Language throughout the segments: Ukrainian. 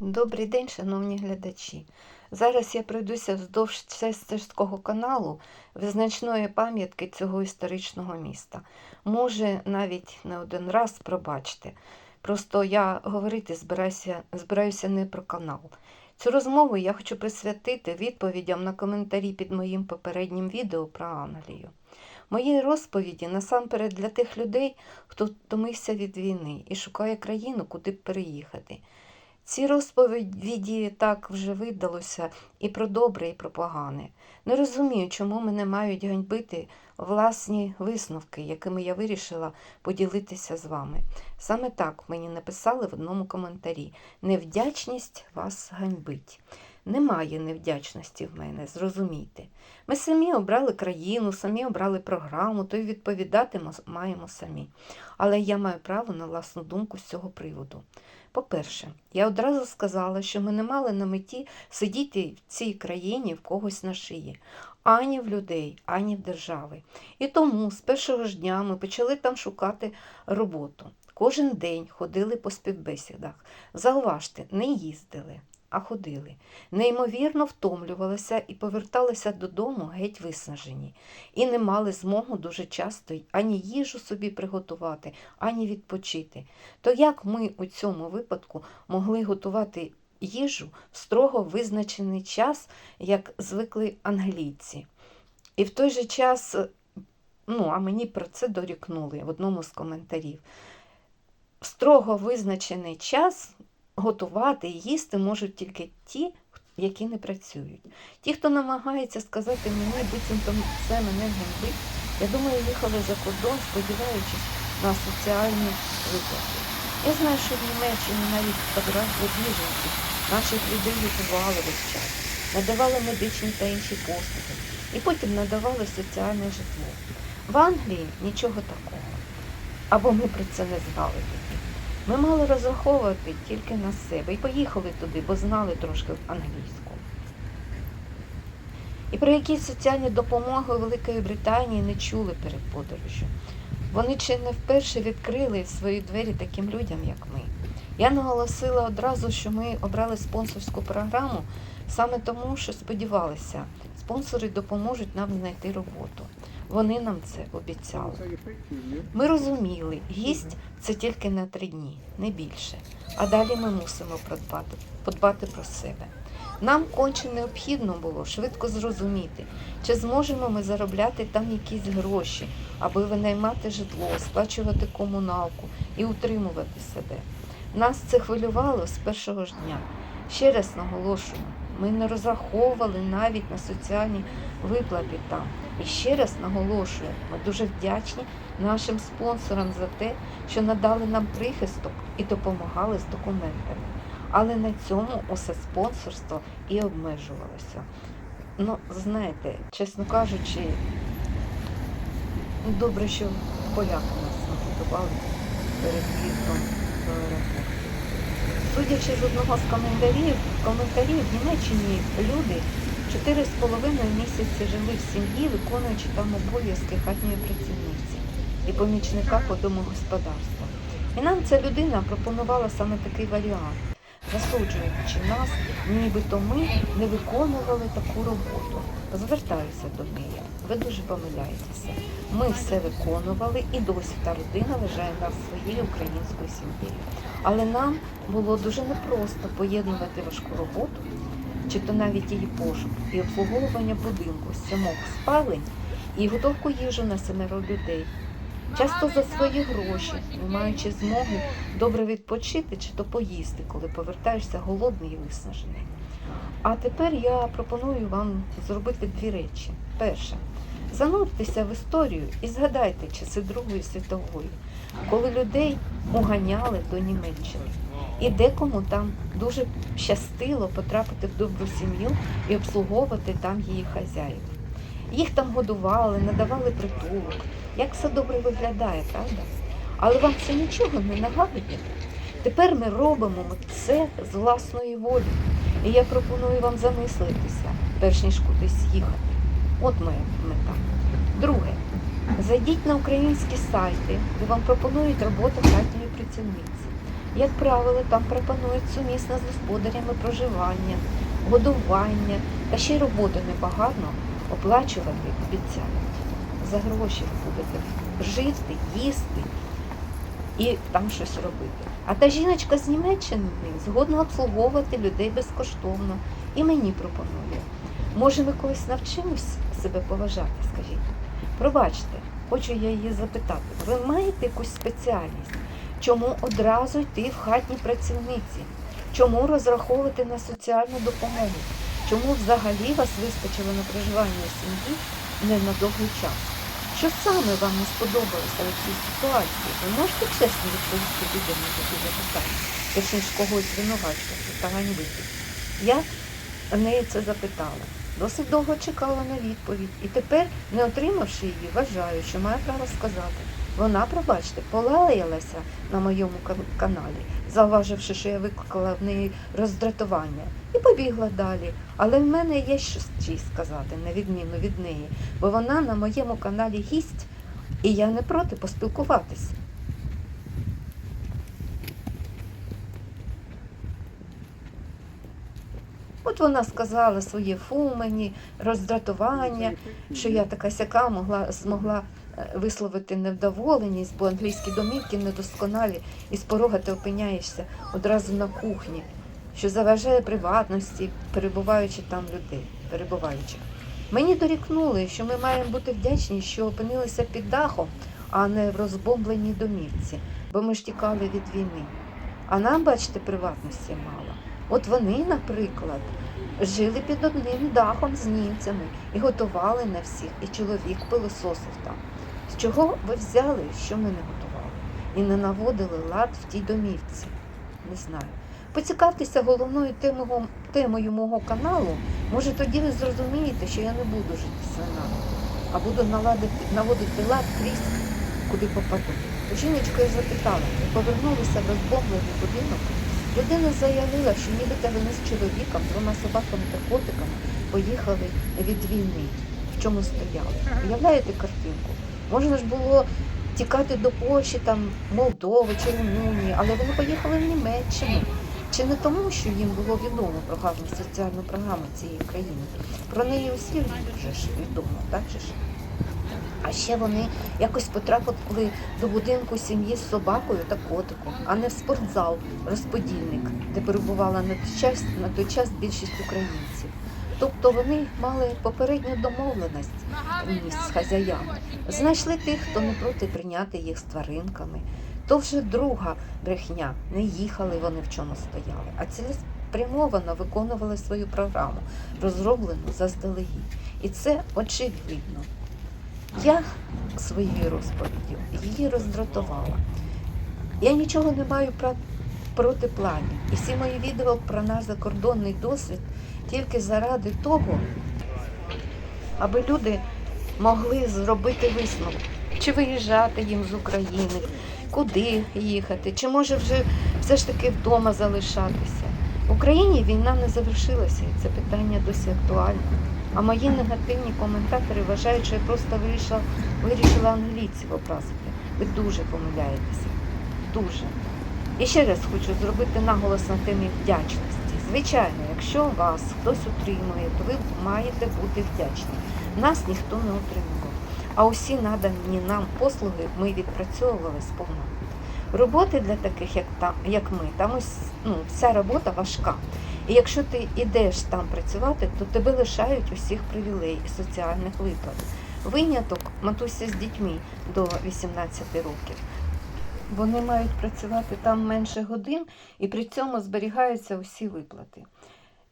Добрий день, шановні глядачі. Зараз я пройдуся вздовж Честерського каналу визначної пам'ятки цього історичного міста. Може, навіть не один раз пробачте. Просто я говорити збираюся, збираюся не про канал. Цю розмову я хочу присвятити відповідям на коментарі під моїм попереднім відео про Англію. Мої розповіді насамперед для тих людей, хто втомився від війни і шукає країну, куди б переїхати. Ці розповіді так вже видалося і про добре, і про погане. Не розумію, чому мене мають ганьбити власні висновки, якими я вирішила поділитися з вами. Саме так мені написали в одному коментарі: невдячність вас ганьбить. Немає невдячності в мене, зрозумійте. Ми самі обрали країну, самі обрали програму, то й відповідати маємо самі. Але я маю право на власну думку з цього приводу. По-перше, я одразу сказала, що ми не мали на меті сидіти в цій країні в когось на шиї, ані в людей, ані в держави. І тому з першого ж дня ми почали там шукати роботу. Кожен день ходили по співбесідах. Зауважте, не їздили, а ходили. Неймовірно втомлювалися і поверталися додому геть виснажені, і не мали змогу дуже часто ані їжу собі приготувати, ані відпочити. То як ми у цьому випадку могли готувати їжу в строго визначений час, як звикли англійці? І в той же час, ну, а мені про це дорікнули в одному з коментарів. В строго визначений час готувати і їсти можуть тільки ті, які не працюють. Ті, хто намагається сказати мені, буцімто це мене гнобить, я думаю, їхали за кордон, сподіваючись на соціальні виплати. Я знаю, що в Німеччині навіть фотографії біженців наших людей лікували весь час, надавали медичні та інші послуги, і потім надавали соціальне житло. В Англії нічого такого. Або ми про це не знали. Ми мали розраховувати тільки на себе і поїхали туди, бо знали трошки англійську. І про якісь соціальні допомоги Великої Британії не чули перед подорожю. Вони чи не вперше відкрили свої двері таким людям, як ми. Я наголосила одразу, що ми обрали спонсорську програму саме тому, що сподівалися, спонсори допоможуть нам знайти роботу. Вони нам це обіцяли. Ми розуміли, гість це тільки на три дні, не більше. А далі ми мусимо подбати, подбати про себе. Нам конче необхідно було швидко зрозуміти, чи зможемо ми заробляти там якісь гроші, аби винаймати житло, сплачувати комуналку і утримувати себе. Нас це хвилювало з першого ж дня. Ще раз наголошую, ми не розраховували навіть на соціальні виплати там. І ще раз наголошую, ми дуже вдячні нашим спонсорам за те, що надали нам прихисток і допомагали з документами. Але на цьому усе спонсорство і обмежувалося. Ну, знаєте, чесно кажучи, добре, що поляки нас нагодували перед в'їздом до аеропорту. Судячи з одного з коментарів, коментарів в Німеччині люди чотири з половиною місяці жили в сім'ї, виконуючи там обов'язки хатньої працівниці і помічника по домогосподарству. І нам ця людина пропонувала саме такий варіант, засуджуючи нас, нібито ми не виконували таку роботу. Звертаюся до неї. Ви дуже помиляєтеся. Ми все виконували і досі та людина вважає нас своєю українською сім'єю. Але нам було дуже непросто поєднувати важку роботу, чи то навіть її пошук і обслуговування будинку з сімох спалень і готовку їжу на семеро людей. Часто за свої гроші, не маючи змоги добре відпочити чи то поїсти, коли повертаєшся голодний і виснажений. А тепер я пропоную вам зробити дві речі. Перше, зануртеся в історію і згадайте часи Другої світової, коли людей уганяли до Німеччини. І декому там дуже щастило потрапити в добру сім'ю і обслуговувати там її хазяїв. Їх там годували, надавали притулок. Як все добре виглядає, правда? Але вам це нічого не нагадує. Тепер ми робимо це з власної волі. І я пропоную вам замислитися, перш ніж кудись їхати. От моя мета. Друге, зайдіть на українські сайти, де вам пропонують роботу хатньої працівниці. Як правило, там пропонують сумісно з господарями проживання, годування та ще й роботи небагато оплачувати обіцяють. За гроші будете жити, їсти і там щось робити. А та жіночка з Німеччини згодна обслуговувати людей безкоштовно і мені пропонує. Може, ми колись навчимось себе поважати, скажіть? Пробачте, хочу я її запитати. Ви маєте якусь спеціальність? Чому одразу йти в хатні працівниці? Чому розраховувати на соціальну допомогу? Чому взагалі вас вистачило на проживання в сім'ї не на довгий час? Що саме вам не сподобалося у цій ситуації? Ви можете чесно відповісти людям на такі запитання, точніше когось звинувачувати та ганьбити? Я в неї це запитала. Досить довго чекала на відповідь. І тепер, не отримавши її, вважаю, що маю право сказати. Вона, пробачте, полаялася на моєму каналі, зауваживши, що я викликала в неї роздратування, і побігла далі. Але в мене є щось сказати, на відміну від неї, бо вона на моєму каналі гість, і я не проти поспілкуватися. От вона сказала своє фу мені, роздратування, що я така сяка могла, змогла висловити невдоволеність, бо англійські домівки недосконалі, і з порога ти опиняєшся одразу на кухні, що заважає приватності, перебуваючи там людей, перебуваючих. Мені дорікнули, що ми маємо бути вдячні, що опинилися під дахом, а не в розбомбленій домівці, бо ми ж тікали від війни. А нам, бачите, приватності мало. От вони, наприклад, жили під одним дахом з німцями і готували на всіх, і чоловік пилососив там. З чого ви взяли, що ми не готували? І не наводили лад в тій домівці? Не знаю. Поцікавтеся головною темою, темою мого каналу. Може, тоді ви зрозумієте, що я не буду жити свинами, а буду наладити, наводити лад крізь, куди попаду. Жіночка запитала, повернулися в розбомблений будинок. Людина заявила, що нібито вони з чоловіком, двома собаками та котиками поїхали від війни, в чому стояли. Уявляєте картинку? Можна ж було тікати до Польщі, там, Молдови чи Румунії, але вони поїхали в Німеччину. Чи не тому, що їм було відомо про гарну соціальну програму цієї країни? Про неї усі вже ж відомо, так же ж? А ще вони якось потрапили до будинку сім'ї з собакою та котиком, а не в спортзал, розподільник, де перебувала на той час, на той час більшість українців. Тобто вони мали попередню домовленість із хазяями. Знайшли тих, хто не проти прийняти їх з тваринками. То вже друга брехня. Не їхали вони в чому стояли, а цілеспрямовано виконували свою програму, розроблену заздалегідь. І це очевидно. Я своєю розповіддю її роздратувала. Я нічого не маю про, проти планів. І всі мої відео про наш закордонний досвід тільки заради того, аби люди могли зробити висновок, чи виїжджати їм з України, куди їхати, чи може вже все ж таки вдома залишатися. В Україні війна не завершилася, і це питання досі актуальне. А мої негативні коментатори вважають, що я просто вирішила, вирішила англійців образити. Ви дуже помиляєтеся. Дуже. І ще раз хочу зробити наголос на темі вдячності. Звичайно, якщо вас хтось утримує, то ви маєте бути вдячні. Нас ніхто не утримував. А усі надані нам послуги ми відпрацьовували сповна. Роботи для таких, як, та, як ми, там ось ну, вся робота важка. І якщо ти йдеш там працювати, то тебе лишають усіх привілей і соціальних виплат. Виняток матуся з дітьми до 18 років. Вони мають працювати там менше годин і при цьому зберігаються усі виплати.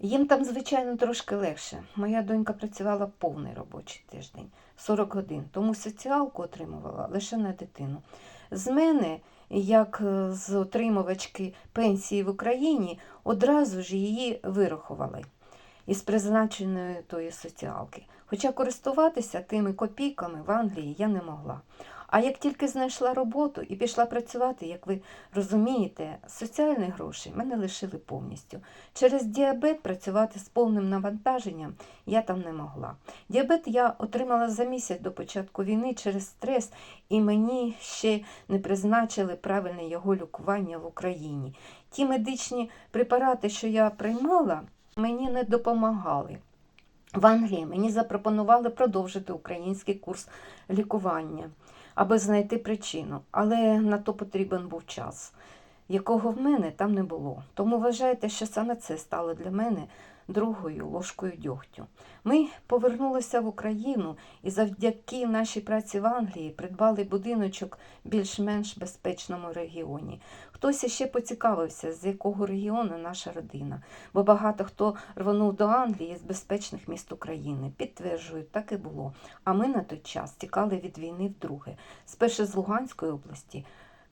Їм там, звичайно, трошки легше. Моя донька працювала повний робочий тиждень 40 годин, тому соціалку отримувала лише на дитину. З мене, як е, з отримувачки пенсії в Україні, одразу ж її вирахували із призначеної тої соціалки. Хоча користуватися тими копійками в Англії я не могла. А як тільки знайшла роботу і пішла працювати, як ви розумієте, соціальні гроші мене лишили повністю. Через діабет працювати з повним навантаженням я там не могла. Діабет я отримала за місяць до початку війни через стрес, і мені ще не призначили правильне його лікування в Україні. Ті медичні препарати, що я приймала, мені не допомагали. В Англії мені запропонували продовжити український курс лікування, аби знайти причину, але на то потрібен був час, якого в мене там не було. Тому вважайте, що саме це стало для мене другою ложкою дьогтю. Ми повернулися в Україну і завдяки нашій праці в Англії придбали будиночок більш-менш безпечному регіоні. Хтось іще поцікавився, з якого регіону наша родина, бо багато хто рвонув до Англії з безпечних міст України. Підтверджую, так і було. А ми на той час тікали від війни вдруге. Спершу з Луганської області,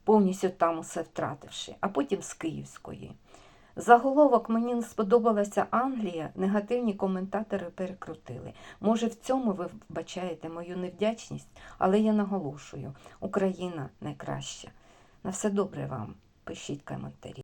повністю там усе втративши, а потім з Київської. Заголовок мені не сподобалася Англія, негативні коментатори перекрутили. Може, в цьому ви вбачаєте мою невдячність, але я наголошую: Україна найкраща. На все добре вам. Пишіть коментарі.